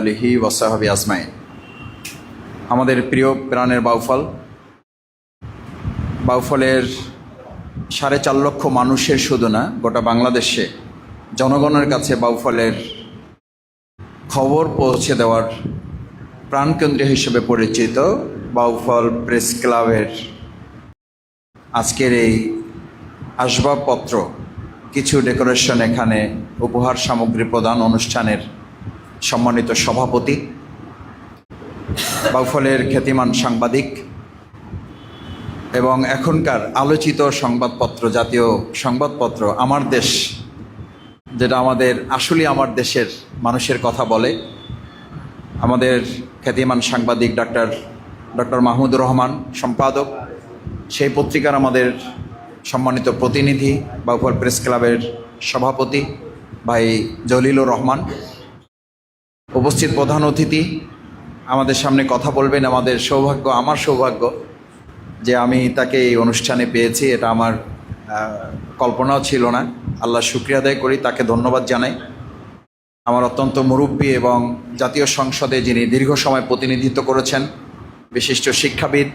আলিহি ওয়াসাহাবি আজমাইন। আমাদের প্রিয় প্রাণের বাউফল, বাউফলের সাড়ে চার লক্ষ মানুষের শুধু না, গোটা বাংলাদেশে জনগণের কাছে বাউফলের খবর পৌঁছে দেওয়ার প্রাণকেন্দ্র হিসেবে পরিচিত বাউফল প্রেস ক্লাবের আজকের এই আসবাবপত্র, কিছু ডেকোরেশন এখানে উপহার সামগ্রী প্রদান অনুষ্ঠানের সম্মানিত সভাপতি, বাউফলের খ্যাতিমান সাংবাদিক এবং এখনকার আলোচিত সংবাদপত্র, জাতীয় সংবাদপত্র আমার দেশ, যেটা আমাদের আসলে আমার দেশের মানুষের কথা বলে, আমাদের খ্যাতিমান সাংবাদিক ডাক্তার ডক্টর মাহমুদুর রহমান সম্পাদক, সেই পত্রিকার আমাদের সম্মানিত প্রতিনিধি, বাউফল প্রেস ক্লাবের সভাপতি ভাই জলিলুর রহমান। উপস্থিত প্রধান অতিথি, আমাদের সামনে কথা বলবেন, আমাদের সৌভাগ্য, আমার সৌভাগ্য যে আমি তাকে এই অনুষ্ঠানে পেয়েছি, এটা আমার কল্পনাও ছিল না। আল্লাহ শুক্রিয়া আদায় করি, তাকে ধন্যবাদ জানাই। আমার অত্যন্ত মুরব্বী এবং জাতীয় সংসদে যিনি দীর্ঘ সময় প্রতিনিধিত্ব করেছেন, বিশিষ্ট শিক্ষাবিদ,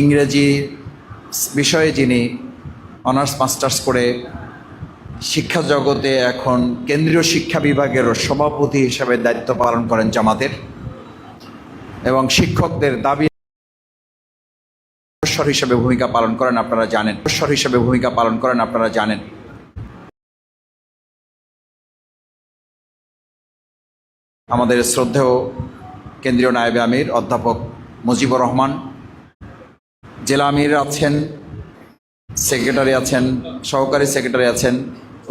ইংরেজি বিষয়ে যিনি অনার্স, মাস্টার্স করে শিক্ষা জগতে এখন কেন্দ্রীয় শিক্ষা বিভাগের সভাপতি হিসেবে দায়িত্ব পালন করেন জামাতের এবং শিক্ষকদের দাবি হিসেবে ভূমিকা পালন করেন, আপনারা জানেন। স্বর হিসেবে ভূমিকা পালন করেন, আপনারা জানেন। আমাদের শ্রদ্ধেয় কেন্দ্রীয় নায়েবে আমির, অধ্যাপক মুজিবুর রহমান, জেলা আমির আছেন, সেক্রেটারি আছেন, সহকারী সেক্রেটারি আছেন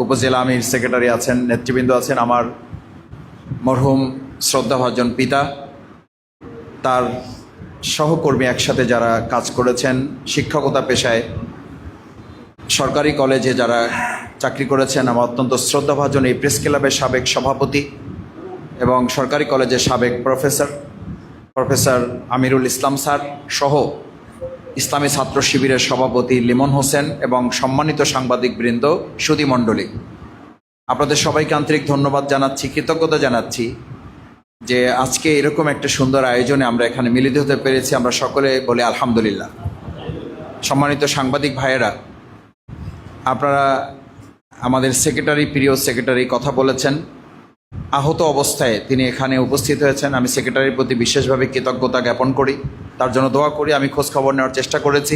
উপজেলা আমির সেক্রেটারি আছেন, নেতৃবৃন্দ আছেন আমার মরহুম শ্রদ্ধাভাজন পিতা। তার সহকর্মী একসাথে যারা কাজ করেছেন, শিক্ষকতা পেশায় সরকারি কলেজে যারা চাকরি করেছেন, আমার অত্যন্ত শ্রদ্ধাভাজন এই প্রেস ক্লাবের সাবেক সভাপতি এবং সরকারি কলেজের সাবেক professor professor Amirul Islam sir সহ ইসলামী ছাত্র শিবিরের সভাপতি লিমন হোসেন এবং সম্মানিত সাংবাদিকবৃন্দ সুধী মণ্ডলী। আপনাদের সবাইকে আন্তরিক ধন্যবাদ জানাচ্ছি, কৃতজ্ঞতা জানাচ্ছি যে আজকে এরকম একটা সুন্দর আয়োজনে আমরা এখানে মিলিত হতে পেরেছি। আমরা সকলে বলে আলহামদুলিল্লাহ। সম্মানিত সাংবাদিক ভাইয়েরা, আপনারা আমাদের সেক্রেটারি, প্রিয় সেক্রেটারি কথা বলেছেন। আহত অবস্থায় তিনি এখানে উপস্থিত হয়েছেন। আমি সেক্রেটারির প্রতি বিশেষভাবে কৃতজ্ঞতা জ্ঞাপন করি। তার জন্য দোয়া করি, আমি খোঁজ খবর নেওয়ার চেষ্টা করেছি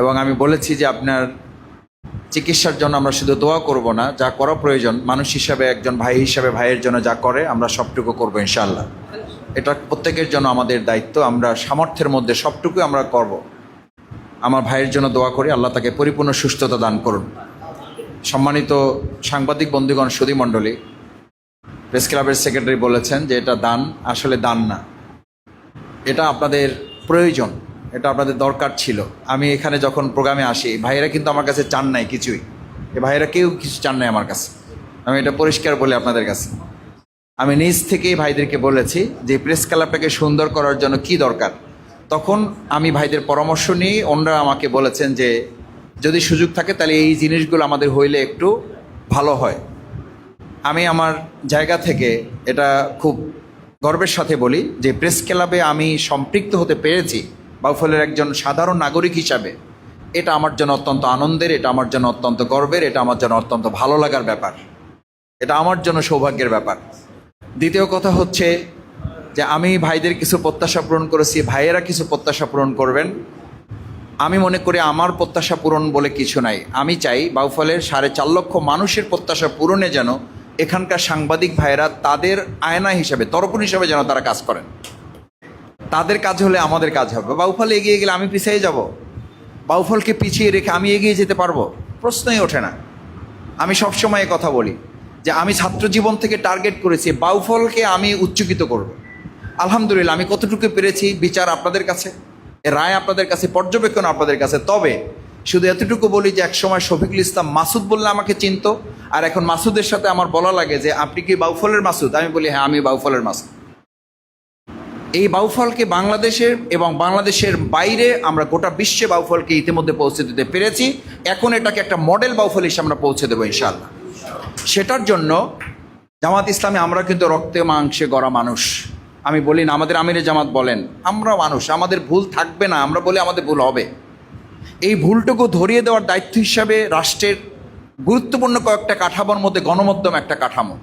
এবং আমি বলেছি যে আপনার চিকিৎসার জন্য আমরা শুধু দোয়া করব না, যা করা প্রয়োজন, মানুষ হিসাবে, একজন ভাই হিসাবে, ভাইয়ের জন্য যা করে, আমরা সবটুকু করব ইনশাল্লাহ এটা প্রত্যেকের জন্য আমাদের দায়িত্ব, আমরা সামর্থ্যের মধ্যে সবটুকু আমরা করব। আমার ভাইয়ের জন্য দোয়া করি, আল্লাহ তাকে পরিপূর্ণ সুস্থতা দান করুন। সম্মানিত সাংবাদিক বন্ধুগণ সুদী মণ্ডলী, প্রেস ক্লাবের সেক্রেটারি বলেছেন যে এটা দান আসলে দান না। এটা আপনাদের প্রয়োজন, এটা আপনাদের দরকার ছিল। আমি এখানে যখন প্রোগ্রামে আসি, ভাইয়েরা কিন্তু আমার কাছে চান নাই কিছুই। এ ভাইয়েরা কেউ কিছু চান নাই আমার কাছে। আমি এটা পরিষ্কার বলি আপনাদের কাছে। আমি নিজ থেকেই ভাইদেরকে বলেছি যে প্রেস ক্লাবটাকে সুন্দর করার জন্য কি দরকার। তখন আমি ভাইদের পরামর্শ নিয়ে ওনারা আমাকে বলেছেন যে, যদি সুযোগ থাকে তাহলে এই জিনিসগুলো আমাদের হইলে একটু ভালো হয়। আমি আমার জায়গা থেকে এটা খুব গর্বের সাথে বলি যে প্রেস ক্লাবে আমি সম্পৃক্ত হতে পেরেছি বাউফলের একজন সাধারণ নাগরিক হিসাবে। এটা আমার জন্য অত্যন্ত আনন্দের, এটা আমার জন্য অত্যন্ত গর্বের, এটা আমার জন্য অত্যন্ত ভালো লাগার ব্যাপার। এটা আমার জন্য সৌভাগ্যের ব্যাপার। দ্বিতীয় কথা হচ্ছে যে আমি ভাইদের কিছু প্রত্যাশা পূরণ করেছি, ভাইয়েরা কিছু প্রত্যাশা পূরণ করবেন। আমি মনে করি আমার প্রত্যাশা পূরণ বলে কিছু নাই। আমি চাই বাউফলের সাড়ে চার লক্ষ মানুষের প্রত্যাশা পূরণে যেন এখানকার সাংবাদিক ভাইয়েরা তাদের আয়না হিসাবে তরফুন হিসাবে যেন তারা কাজ করেন। তাদের কাজ হলে আমাদের কাজ হবে। বাউফল এগিয়ে গেলে আমি পিছিয়ে যাব? বাউফলকে পিছিয়ে রেখে আমি এগিয়ে যেতে পারব? প্রশ্নই ওঠে না। আমি সবসময় কথা বলি যে আমি ছাত্র জীবন থেকে টার্গেট করেছি বাউফলকে আমি উচ্চকিত করব। আলহামদুলিল্লাহ, আমি কতটুকু পেরেছি বিচার আপনাদের কাছে? রায় আপনাদের কাছে, পর্যবেক্ষণ আপনাদের কাছে। তবে শুধু এতটুকু বলি যে একসময় শফিকুল ইসলাম মাসুদ বললে আমাকে চিনত, আর এখন মাসুদের সাথে আমার বলা লাগে যে, আপনি কি বাউফলের মাসুদ? আমি বলি হ্যাঁ আমি বাউফলের মাসুদ। এই বাউফলকে বাংলাদেশের এবং বাংলাদেশের বাইরে আমরা গোটা বিশ্বে বাউফলকে ইতিমধ্যে পৌঁছে দিতে পেরেছি। এখন এটাকে একটা মডেল বাউফল হিসেবে আমরা পৌঁছে দেবো ইনশাল্লাহ সেটার জন্য জামাত ইসলামী, আমরা কিন্তু রক্তে মাংসে গড়া মানুষ। আমি বলি না, আমাদের আমিরে জামাত বলেন আমরা মানুষ, আমাদের ভুল থাকবে না, আমরা বলি আমাদের ভুল হবে। এই ভুলটুকু ধরিয়ে দেওয়ার দায়িত্ব হিসাবে রাষ্ট্রের গুরুত্বপূর্ণ কয়েকটা কাঠামোর মধ্যে গণমাধ্যম একটা কাঠামো।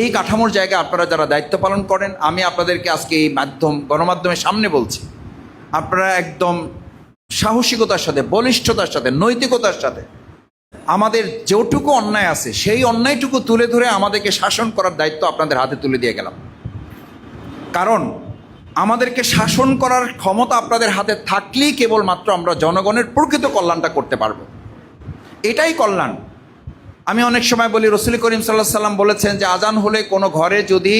এই কাঠামোর জায়গায় আপনারা যারা দায়িত্ব পালন করেন, আমি আপনাদেরকে আজকে এই মাধ্যম, গণমাধ্যমের সামনে বলছি। আপনারা একদম সাহসিকতার সাথে, বলিষ্ঠতার সাথে, নৈতিকতার সাথে আমাদের যেটুকু অন্যায় আছে, সেই অন্যায়টুকু তুলে ধরে আমাদেরকে শাসন করার দায়িত্ব আপনাদের হাতে তুলে দিয়ে গেলাম। কারণ আমাদেরকে শাসন করার ক্ষমতা আপনাদের হাতে থাকলেই কেবলমাত্র আমরা জনগণের প্রকৃত কল্যাণটা করতে পারব। এটাই কল্যাণ। আমি অনেক সময় বলি, রসুল করিম সাল্লাহ সাল্লাম বলেছেন যে, আজান হলে কোনো ঘরে যদি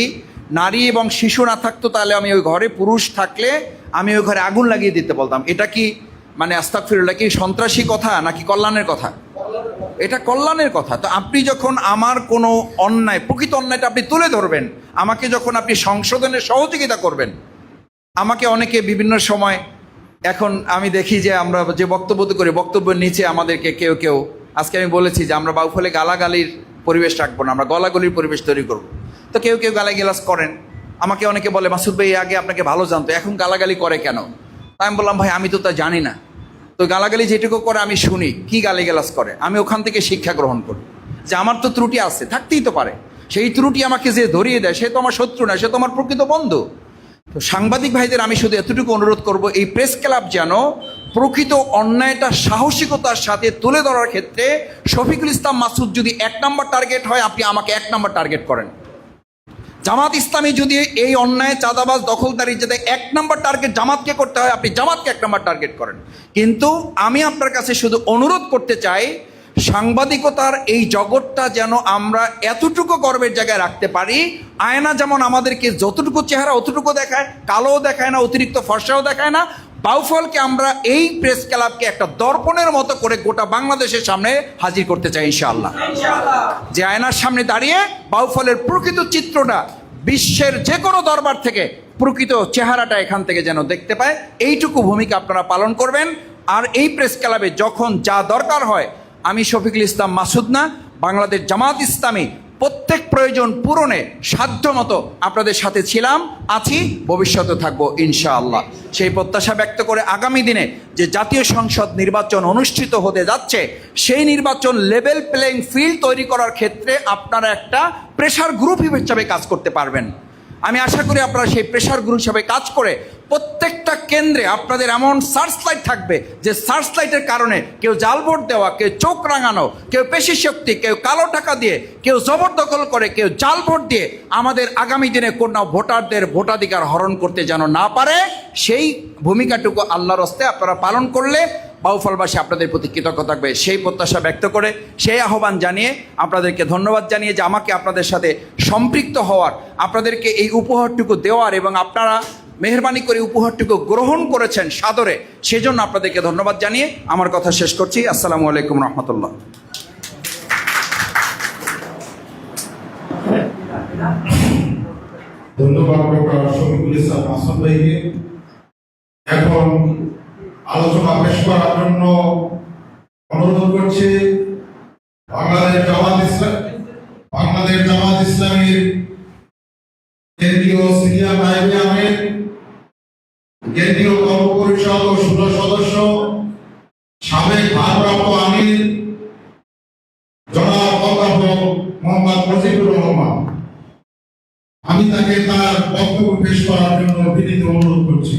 নারী এবং শিশু না থাকতো, তাহলে আমি ওই ঘরে পুরুষ থাকলে আমি ওই ঘরে আগুন লাগিয়ে দিতে বলতাম। এটা কি মানে আস্তাকফিরুল্লাহ কি সন্ত্রাসী কথা নাকি কল্যাণের কথা? এটা কল্যাণের কথা। তো আপনি যখন আমার কোনো অন্যায়, প্রকৃত অন্যায়টা আপনি তুলে ধরবেন, আমাকে যখন আপনি সংশোধনের সহযোগিতা করবেন আমাকে অনেকে বিভিন্ন সময় এখন আমি দেখি যে আমরা যে বক্তব্য করি, বক্তব্যের নিচে আমাদেরকে কেউ কেউ, আজকে আমি বলেছি যে আমরা বাউফলে গালাগালির পরিবেশ রাখব না, আমরা গলাগলির পরিবেশ তৈরি করব। তো কেউ কেউ গালাগালাজ করেন। আমাকে অনেকে বলে, মাসুদ ভাই আগে আপনাকে ভালো জানতো, এখন গালাগালি করে কেন? তাই আমি বললাম, ভাই, আমি তো তা জানি না। তো গালাগালি যেটুকু করে আমি শুনি, কি গালিগালাজ করে? আমি ওখান থেকে শিক্ষা গ্রহণ করি। যে আমার তো ত্রুটি আছে, থাকতেই তো পারে। সেই ত্রুটি আমাকে যে ধরিয়ে দেয়, সে তো আমার শত্রু না, সে তো আমার প্রকৃত বন্ধু। তো সাংবাদিক ভাইদের আমি শুধু এতটুকু অনুরোধ করব, এই প্রেস ক্লাব যেন প্রকৃত অন্যায়টা, সাহসিকতার সাথে তুলে ধরার ক্ষেত্রে শফিকুল ইসলাম মাসুদ যদি এক নম্বর টার্গেট হয়, আপনি আমাকে এক নম্বর টার্গেট করেন। জামাত ইসলামী যদি এই অন্যায়, চাঁদাবাজ, দখলদারি যাতে এক নম্বর টার্গেট জামাতকে করতে হয়, আপনি জামাতকে এক নম্বর টার্গেট করেন। কিন্তু আমি আপনার কাছে শুধু অনুরোধ করতে চাই সাংবাদিকতার এই জগৎটা যেন আমরা এতটুকু গর্বের জায়গায় রাখতে পারি। আয়না যেমন আমাদেরকে যতটুকু চেহারা অতটুকু দেখায়, কালোও দেখায় না, অতিরিক্ত ফর্সাও দেখায় না। বাউফলকে আমরা এই প্রেস ক্লাবকে একটা দর্পণের মতো করে গোটা বাংলাদেশের সামনে হাজির করতে চাই ইনশাআল্লাহ। যে আয়নার সামনে দাঁড়িয়ে বাউফলের প্রকৃত চিত্রটা বিশ্বের যে কোনো দরবার থেকে প্রকৃত চেহারাটা এখান থেকে যেন দেখতে পায়। এইটুকু ভূমিকা আপনারা পালন করবেন। আর এই প্রেস ক্লাবে যখন যা দরকার হয় আমি শফিকুল ইসলাম মাসুদ না, বাংলাদেশ জামাত ইসলামী প্রত্যেক প্রয়োজন পূরণে সাধ্য মতো আপনাদের সাথে ছিলাম, আছি, ভবিষ্যতে থাকব, ইনশাআল্লাহ। সেই প্রত্যাশা ব্যক্ত করে আগামী দিনে যে জাতীয় সংসদ নির্বাচন অনুষ্ঠিত হতে যাচ্ছে, সেই নির্বাচন লেভেল প্লেইং ফিল্ড তৈরি করার ক্ষেত্রে আপনারা একটা প্রেশার গ্রুপ হিসেবে কাজ করতে পারবেন। আমি আশা করি আপনারা সেই প্রেশার গ্রুপ হিসাবে কাজ করে প্রত্যেকটা কেন্দ্রে আপনাদের এমন সার্চ লাইট থাকবে যে সার্চ লাইটের কারণে কেউ জাল ভোট দেওয়া, কেউ চোখ রাঙানো, কেউ পেশি শক্তি, কেউ কালো টাকা দিয়ে, কেউ জবরদখল করে, কেউ জাল ভোট দিয়ে আমাদের আগামী দিনে কোনো ভোটারদের ভোটাধিকার হরণ করতে যেন না পারে, সেই ভূমিকাটুকু আল্লাহর হস্তে আপনারা পালন করলে বাউফলবাসী আপনাদের প্রতি কৃতজ্ঞ থাকবে। সেই প্রত্যাশা ব্যক্ত করে, সেই আহ্বান জানিয়ে আপনাদেরকে ধন্যবাদ জানিয়ে যে আমাকে আপনাদের সাথে সম্পৃক্ত হওয়ার, আপনাদেরকে এই উপহারটুকু দেওয়ার এবং আপনারা মেহরবানি করে উপহারটুকু গ্রহণ করেছেন সাদরে, সেজন্য আপনাদেরকে ধন্যবাদ জানিয়ে আমার কথা শেষ করছি। আসসালামু আলাইকুম রহমতুল্লাহ। ধন্যবাদ, ডক্টর এখন আলোচনা পেশ করার জন্য অনুরোধ করছি, বাংলাদেশ জামাত ইসলাম বাংলাদেশ জামাত ইসলামীর কেন্দ্রীয় সিনিয়র আমির, কেন্দ্রীয় কর্ম পরিষদ ও ষোলো সদস্য, সাবেক ভারপ্রাপ্ত আমির জনাব অধ্যাপক মোহাম্মদ রহমান। আমি তাকে তার বক্তব্য পেশ করার জন্য বিনীত অনুরোধ করছি।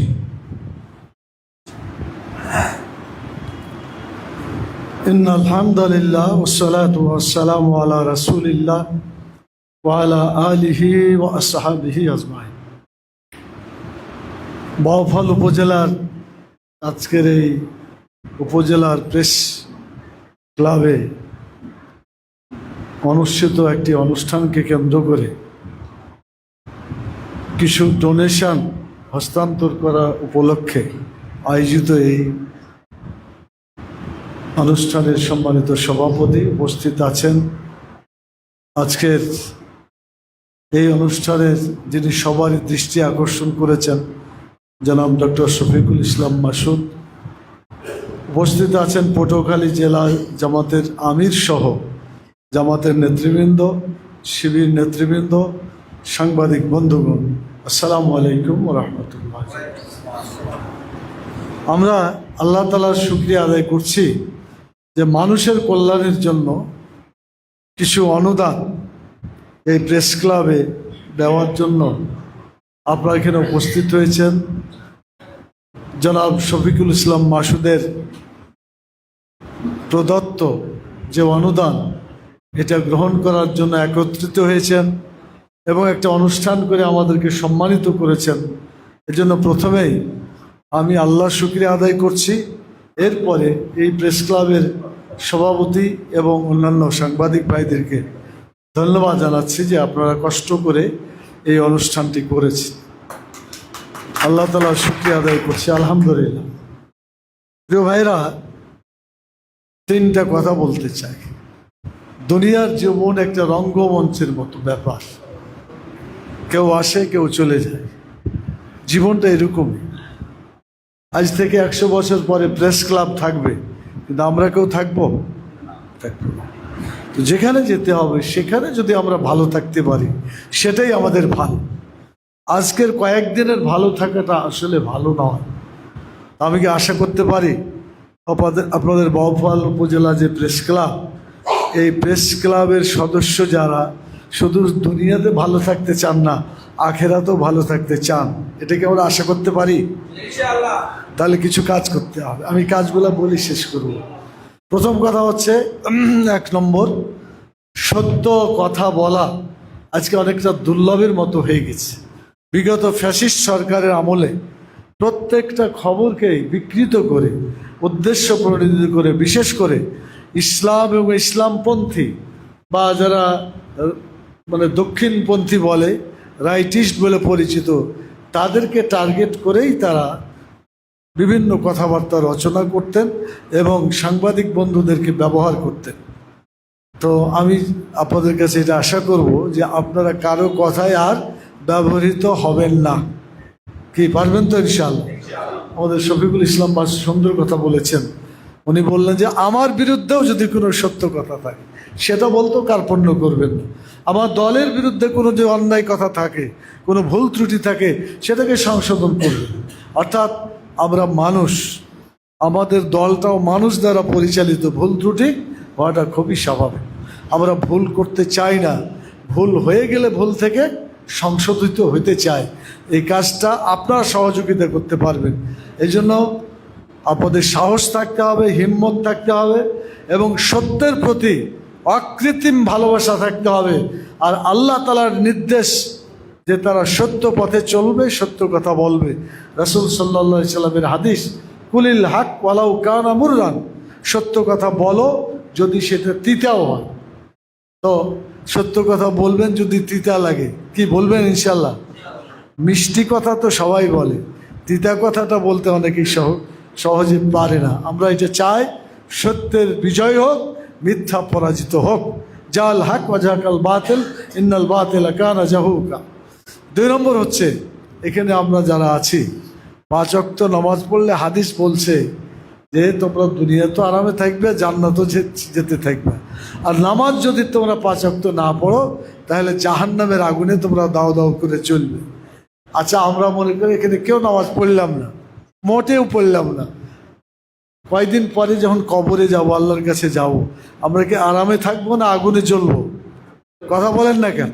إن الحمد لله والصلاة والسلام على رسول الله وعلى آله وأصحابه أجمعين বাউফল উপজেলার আজকের এই উপজেলার প্রেস ক্লাবে অনুষ্ঠিত একটি অনুষ্ঠানকে কেন্দ্র করে কিছু ডোনেশন হস্তান্তর করা উপলক্ষে আয়োজিত এই অনুষ্ঠানের সম্মানিত সভাপতি উপস্থিত আছেন। আজকের এই অনুষ্ঠানের যিনি সবারই দৃষ্টি আকর্ষণ করেছেন, জনাব ডক্টর শফিকুল ইসলাম মাসুদ। উপস্থিত আছেন পটুয়াখালী জেলা জামাতের আমির সহ জামাতের নেতৃবৃন্দ, শিবির নেতৃবৃন্দ, সাংবাদিক বন্ধুগণ। আসসালামু আলাইকুম রহমতুল্লাহ। আমরা আল্লাহ তালার শুক্রিয়া আদায় করছি যে মানুষের কল্যাণের জন্য কিছু অনুদান এই প্রেস ক্লাবে দেওয়ার জন্য আপনারা এখানে উপস্থিত হয়েছেন। জনাব শফিকুল ইসলাম মাসুদের প্রদত্ত যে অনুদান, এটা গ্রহণ করার জন্য একত্রিত হয়েছেন এবং একটা অনুষ্ঠান করে আমাদেরকে সম্মানিত করেছেন। এজন্য প্রথমেই আমি আল্লাহ শুক্রিয়া আদায় করছি। এরপরে এই প্রেস ক্লাবের সভাপতি এবং অন্যান্য সাংবাদিক ভাইদেরকে ধন্যবাদ জানাচ্ছি যে আপনারা কষ্ট করে এই অনুষ্ঠানটি করেছেন। আল্লাহ তালার শুক্রিয়া আদায় করছি, আলহামদুলিল্লাহ। প্রিয় ভাইরা তিনটা কথা বলতে চাই। দুনিয়ার জীবন একটা রঙ্গমঞ্চের মতো ব্যাপার। কেউ আসে, কেউ চলে যায়। জীবনটা এরকমই। আজ থেকে একশো বছর পরে প্রেস ক্লাব থাকবে। কিন্তু আমরা কেউ থাকব? থাকব তো যেখানে যেতে হবে, সেখানে যদি আমরা ভালো থাকতে পারি, সেটাই আমাদের ভালো। আজকের কয়েকদিনের ভালো থাকাটা আসলে ভালো নয়। আমি কি আশা করতে পারি? আপনাদের আপনাদের বাউফল উপজেলা যে প্রেস ক্লাব, এই প্রেস ক্লাবের সদস্য যারা, শুধু দুনিয়াতে ভালো থাকতে চান না আখেরাতেও ভালো থাকতে চান এটাকে আমরা আশা করতে পারি? তাহলে কিছু কাজ করতে হবে। আমি কাজগুলো বলি শেষ করব। প্রথম কথা হচ্ছে এক নম্বর সত্য কথা বলা আজকে অনেকটা দুর্লভের মতো হয়ে গেছে। বিগত ফ্যাসিস্ট সরকারের আমলে প্রত্যেকটা খবরকে বিকৃত করে উদ্দেশ্য প্রণোদিত করে বিশেষ করে ইসলাম এবং ইসলামপন্থী বা যারা মানে দক্ষিণপন্থী বলে রাইটিস্ট বলে পরিচিত, তাদেরকে টার্গেট করেই তারা বিভিন্ন কথাবার্তা রচনা করতেন এবং সাংবাদিক বন্ধুদেরকে ব্যবহার করতেন। তো আমি আপনাদের কাছে এটা আশা করব যে আপনারা কারও কথায় আর ব্যবহৃত হবেন না। কি, পারবেন তো ইনশাল আমাদের শফিকুল ইসলাম বাস সুন্দর কথা বলেছেন। উনি বললেন যে, আমার বিরুদ্ধেও যদি কোনো সত্য কথা থাকে সেটা বলতেও কার্পণ্য করবেন না। আমার দলের বিরুদ্ধে কোনো যে অন্যায় কথা থাকে, কোনো ভুল ত্রুটি থাকে, সেটাকে সংশোধন করবেন। অর্থাৎ আমরা মানুষ, আমাদের দলটাও মানুষ দ্বারা পরিচালিত। ভুল ত্রুটি হওয়াটা খুবই স্বাভাবিক। আমরা ভুল করতে চাই না। ভুল হয়ে গেলে ভুল থেকে সংশোধিত হতে চাই। এই কাজটা আপনারা সহযোগিতা করতে পারবেন। এই জন্য আপনাদের সাহস থাকতে হবে, হিম্মত থাকতে হবে এবং সত্যের প্রতি অকৃত্রিম ভালোবাসা থাকতে হবে। আর আল্লাহ তালার নির্দেশ যে তারা সত্য পথে চলবে, সত্য কথা বলবে। রসুল সাল্লা সাল্লামের হাদিস, কুলিল হাক ওয়ালাউ কানা মুররান সত্য কথা বলো যদি সেটা তিতাও হয়। তো সত্য কথা বলবেন যদি তিতা লাগে। কি বলবেন ইনশাল্লাহ মিষ্টি কথা তো সবাই বলে। তিতা কথাটা বলতে অনেকেই সহ, সহজে পারে না। আমরা এটা চাই সত্যের বিজয় হোক মিথ্যা পরাজিত হোক। জাল হাক ওয়াজাকাল বাতিল, ইন্নাল বাতিল কানা জাহুকা। দুই নম্বর হচ্ছে, এখানে আমরা যারা আছি, পাঁচ অক্ত নামাজ পড়লে হাদিস বলছে যে তোমরা দুনিয়া তো আরামে থাকবে, জান্নাতও যেতে থাকবে। আর নামাজ যদি তোমরা পাঁচ অক্ত না পড়ো, তাহলে জাহান্নামের আগুনে তোমরা দাও দাও করে চলবে। আচ্ছা আমরা মনে করি এখানে কেউ নামাজ পড়লাম না, মোটেও পড়লাম না। কয়দিন পরে যখন কবরে যাব, আল্লাহর কাছে যাব, আমরা কি আরামে থাকব না আগুনে জ্বলবো? কথা বলেন না কেন?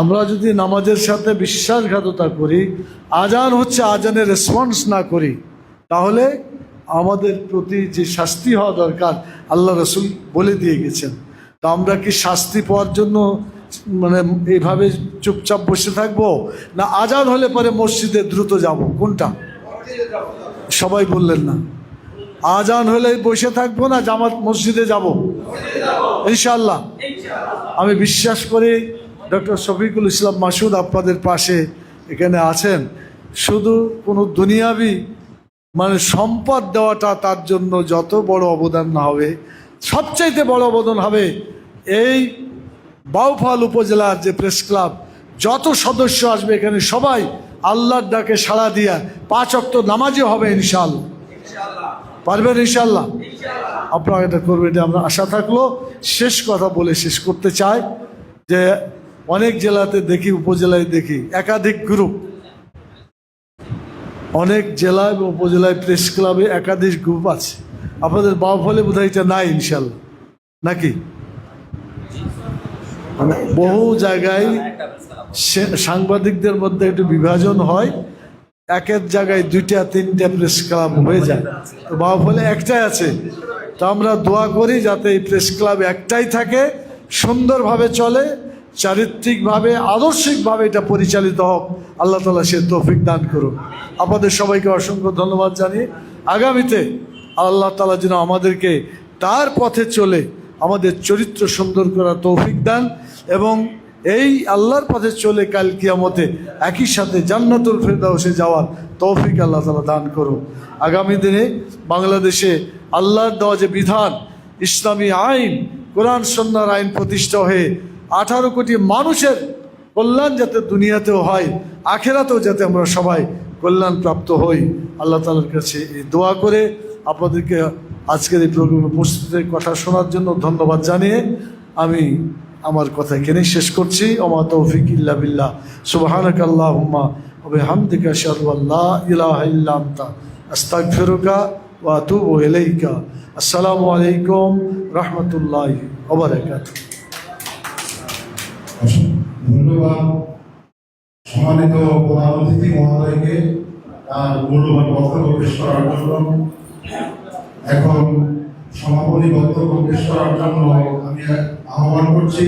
আমরা যদি নামাজের সাথে বিশ্বাসঘাততা করি, আজান হচ্ছে আজানের রেসপন্স না করি, তাহলে আমাদের প্রতি যে শাস্তি হওয়া দরকার, আল্লাহ রসুল বলে দিয়ে গেছেন। তা আমরা কি শাস্তি পাওয়ার জন্য মানে এইভাবে চুপচাপ বসে থাকব, না আজান হলে পরে মসজিদে দ্রুত যাব? কোনটা? সবাই বললেন না। আজান হলে বসে থাকব না, জামাত মসজিদে যাব। ইনশাল্লাহ আমি বিশ্বাস করি ডক্টর শফিকুল ইসলাম মাসুদ আপনাদের পাশে এখানে আছেন। শুধু কোনো দুনিয়াবি মানে সম্পদ দেওয়াটা তার জন্য যত বড় অবদান না হবে, সবচাইতে বড় অবদান হবে এই বাউফাল উপজেলার যে প্রেস ক্লাব, যত সদস্য আসবে এখানে সবাই আল্লাহর ডাকে সাড়া দিয়া পাঁচ অক্ত নামাজই হবে ইনশাল্লাহ পারবেন ইনশাল্লাহ আপনারা এটা করবেন, এটা আমরা আশা থাকল। শেষ কথা বলে শেষ করতে চাই যে অনেক জেলাতে দেখি, উপজেলায় দেখি, একাধিক গ্রুপ অনেক জেলায় এবং উপজেলায় প্রেস ক্লাবে একাধিক গ্রুপ আছে। আপনাদের বাউফলে বোধ হয় এটা নাই ইনশাল্লাহ নাকি? মানে বহু জায়গায় সাংবাদিকদের মধ্যে একটু বিভাজন হয়। এক এক জায়গায় দুইটা, তিনটা প্রেস ক্লাব হয়ে যায়। তো বাউফলে একটাই আছে। তো আমরা দোয়া করি যাতে এই প্রেস ক্লাব একটাই থাকে, সুন্দরভাবে চলে, চারিত্রিকভাবে, আদর্শিকভাবে এটা পরিচালিত হোক। আল্লাহ তালা সে তৌফিক দান করুক। আপনাদের সবাইকে অসংখ্য ধন্যবাদ জানিয়ে আগামীতে আল্লাহ তালা যেন আমাদেরকে তার পথে চলে, আমাদের চরিত্র সুন্দর করা তৌফিক দান এবং এই আল্লাহর পথে চলে কাল কিয়ামতে একই সাথে জান্নাতুল ফেরদাউসে যাওয়ার তৌফিক আল্লাহ তালা দান করুন। আগামী দিনে বাংলাদেশে আল্লাহর দেওয়া যে বিধান, ইসলামী আইন, কোরআন সন্ন্যার আইন প্রতিষ্ঠা হয়ে আঠারো কোটি মানুষের কল্যাণ যাতে দুনিয়াতেও হয়, আখেরাতেও যাতে আমরা সবাই কল্যাণ প্রাপ্ত হই। আল্লাহ তালার কাছে এই দোয়া করে আপনাদেরকে আজকের এই প্রোগ্রামে উপস্থিতের কথা শোনার জন্য ধন্যবাদ জানিয়ে আমি আমার কথা এখানেই শেষ করছি। ওমা তৌফিক ইল্লা বিল্লাহ। সুবহানাক আল্লাহুম্মা ওয়া বিহামদিকা আশহাদু আল্লা ইলাহা ওয়া আতুবু ইলাইকা। আসসালামু আলাইকুম রাহমাতুল্লাহি ধন্যবাদ। সম্মানিত প্রধান অতিথি মহোদয়কে তার মূল্যবান বক্তব্য পেশ করার জন্য। এখন সমাপনী বক্তব্য পেশ করার জন্য আমি আহ্বান করছি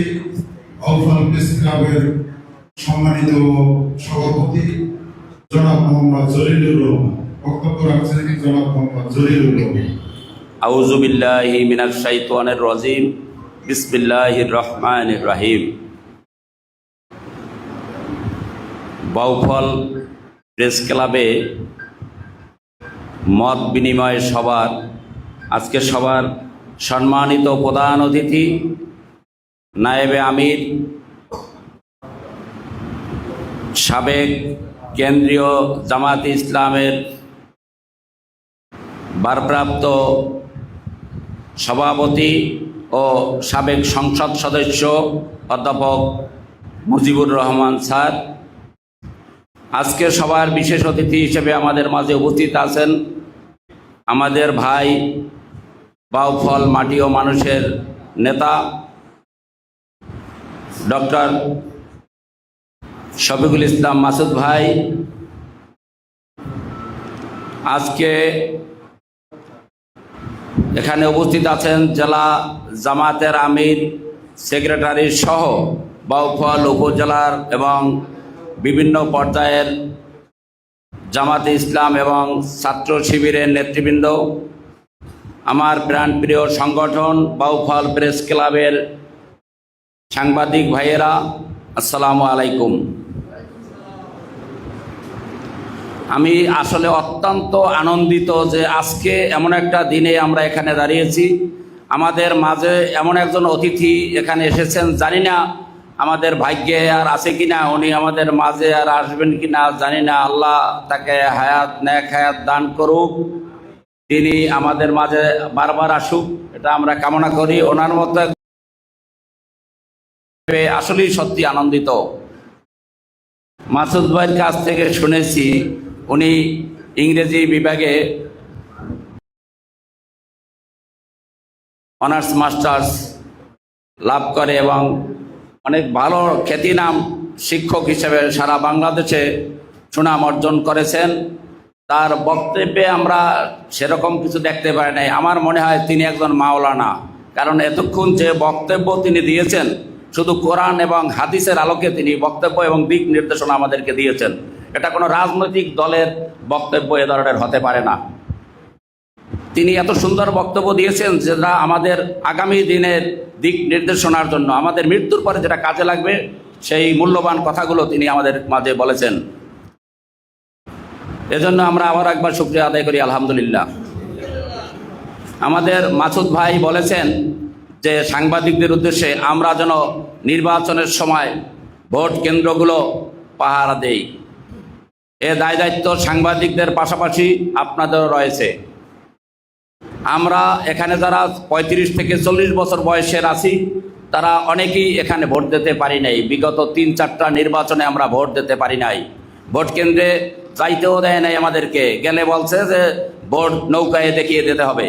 ক্লাবের সম্মানিত সভাপতি জনাব মোহাম্মদ জলিলুর রহমান। বক্তব্য রাখছেন জনাব মোহাম্মদ জলিলুর রহমান? বাউফল প্রেস ক্লাবে মত বিনিময় সবার আজকে সবার সম্মানিত প্রধান অতিথি নায়েবে আমির, সাবেক কেন্দ্রীয় জামাত ইসলামের ভারপ্রাপ্ত সভাপতি ও সাবেক সংসদ সদস্য অধ্যাপক মুজিবুর রহমান স্যার। আজকে সবার বিশেষ অতিথি হিসেবে আমাদের মাঝে উপস্থিত আছেন আমাদের ভাই বাউফল মাটি ও মানুষের নেতা ডক্টর শফিকুল ইসলাম মাসুদ ভাই, আজকে এখানে উপস্থিত আছেন জেলা জামাতের আমির, সেক্রেটারি সহ বাউফল উপজেলার এবং বিভিন্ন পর্যায়ের জামাতে ইসলাম এবং ছাত্র শিবিরের নেতৃবৃন্দ। আমার প্রাণপ্রিয় সংগঠন বাউফল প্রেস ক্লাবের সাংবাদিক ভাইয়েরা, আসসালামু আলাইকুম। আমি আসলে অত্যন্ত আনন্দিত যে আজকে এমন একটা দিনে আমরা এখানে দাঁড়িয়েছি। আমাদের মাঝে এমন একজন অতিথি এখানে এসেছেন, জানি না আমাদের ভাগ্যে আর আছে কিনা, উনি আমাদের মাঝে আর আসবেন কিনা, জানি না, আল্লাহ তাকে হায়াত ন্যাক হায়াত দান করুক। তিনি আমাদের মাঝে বারবার আসুক, এটা আমরা কামনা করি। ওনার মতো আসলেই সত্যি আনন্দিত। মাসুদ ভাইয়ের কাছ থেকে শুনেছি, উনি ইংরেজি বিভাগে অনার্স, মাস্টার্স লাভ করে এবং অনেক ভালো খ্যাতিনাম শিক্ষক হিসেবে সারা বাংলাদেশে সুনাম অর্জন করেছেন। তার বক্তব্যে আমরা সেরকম কিছু দেখতে পাই নাই। আমার মনে হয় তিনি একজন মাওলানা, কারণ এতক্ষণ যে বক্তব্য তিনি দিয়েছেন শুধু কোরআন এবং হাদিসের আলোকে তিনি বক্তব্য এবং দিক নির্দেশনা আমাদেরকে দিয়েছেন। এটা কোনো রাজনৈতিক দলের বক্তব্য এ ধরনের হতে পারে না। তিনি এত সুন্দর বক্তব্য দিয়েছেন যেটা আমাদের আগামী দিনের দিক নির্দেশনার জন্য, আমাদের মৃত্যুর পরে যেটা কাজে লাগবে, সেই মূল্যবান কথাগুলো তিনি আমাদের মাঝে বলেছেন। এজন্য আমরা আবার একবার শুক্রিয়া আদায় করি, আলহামদুলিল্লাহ। আমাদের মাসুদ ভাই বলেছেন যে সাংবাদিকদের উদ্দেশ্যে আমরা যেন নির্বাচনের সময় ভোট কেন্দ্রগুলো পাহারা দেই। এ দায় দায়িত্ব সাংবাদিকদের পাশাপাশি আপনাদেরও রয়েছে। আমরা এখানে যারা পঁয়ত্রিশ থেকে চল্লিশ বছর বয়সের আছি, তারা অনেকেই এখানে ভোট দিতে পারি নাই। বিগত তিন চারটা নির্বাচনে আমরা ভোট দিতে পারি নাই। ভোট কেন্দ্রে যাইতেও দেয় নাই আমাদেরকে। গেলে বলছে যে ভোট নৌকায় দেখিয়ে দিতে হবে।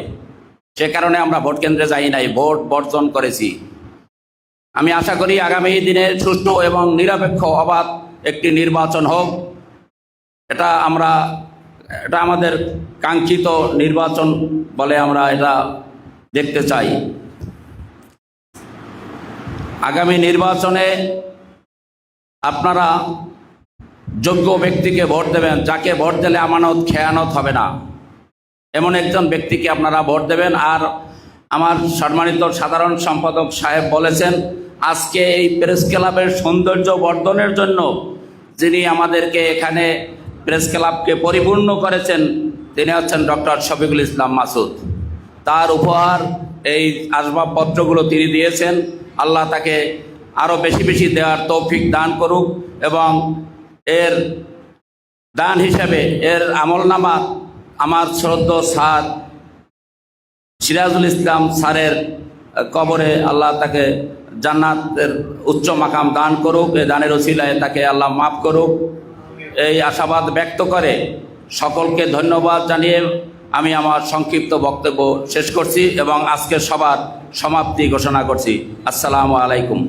সে কারণে আমরা ভোট কেন্দ্রে যাই নাই, ভোট বর্জন করেছি। আমি আশা করি আগামী দিনে সুষ্ঠু এবং নিরপেক্ষ অবাধ একটি নির্বাচন হোক। এটা আমরা, এটা আমাদের কাঙ্ক্ষিত নির্বাচন বলে আমরা এটা দেখতে চাই। আগামী নির্বাচনে আপনারা যোগ্য ব্যক্তিকে ভোট দেবেন, যাকে ভোট দিলে আমানত, খেয়ানত হবে না। এমন একজন ব্যক্তিকে আপনারা ভোট দেবেন। আর আমার সম্মানিত সাধারণ সম্পাদক সাহেব বলেছেন, আজকে এই প্রেস ক্লাবের সৌন্দর্য বর্ধনের জন্য যিনি আমাদেরকে এখানে প্রেস ক্লাবকে পরিপূর্ণ করেছেন, তিনি হচ্ছেন ডক্টর শফিকুল ইসলাম মাসুদ। তার উপহার, এই আসবাবপত্রগুলো তিনি দিয়েছেন। আল্লাহ তাকে আরও বেশি বেশি দেওয়ার তৌফিক দান করুক এবং এর দান হিসাবে এর আমলনামা আমার শ্রদ্ধ স্যার সিরাজুল ইসলাম স্যারের কবরে আল্লাহ তাকে জান্নাতের উচ্চ মাকাম দান করুক এই দানের ওসিলায় তাকে আল্লাহ মাফ করুক। এই আশাবাদ ব্যক্ত করে সকলকে ধন্যবাদ জানিয়ে আমি আমার সংক্ষিপ্ত বক্তব্য শেষ করছি এবং আজকের সবার সমাপ্তি ঘোষণা করছি। আসসালামু আলাইকুম।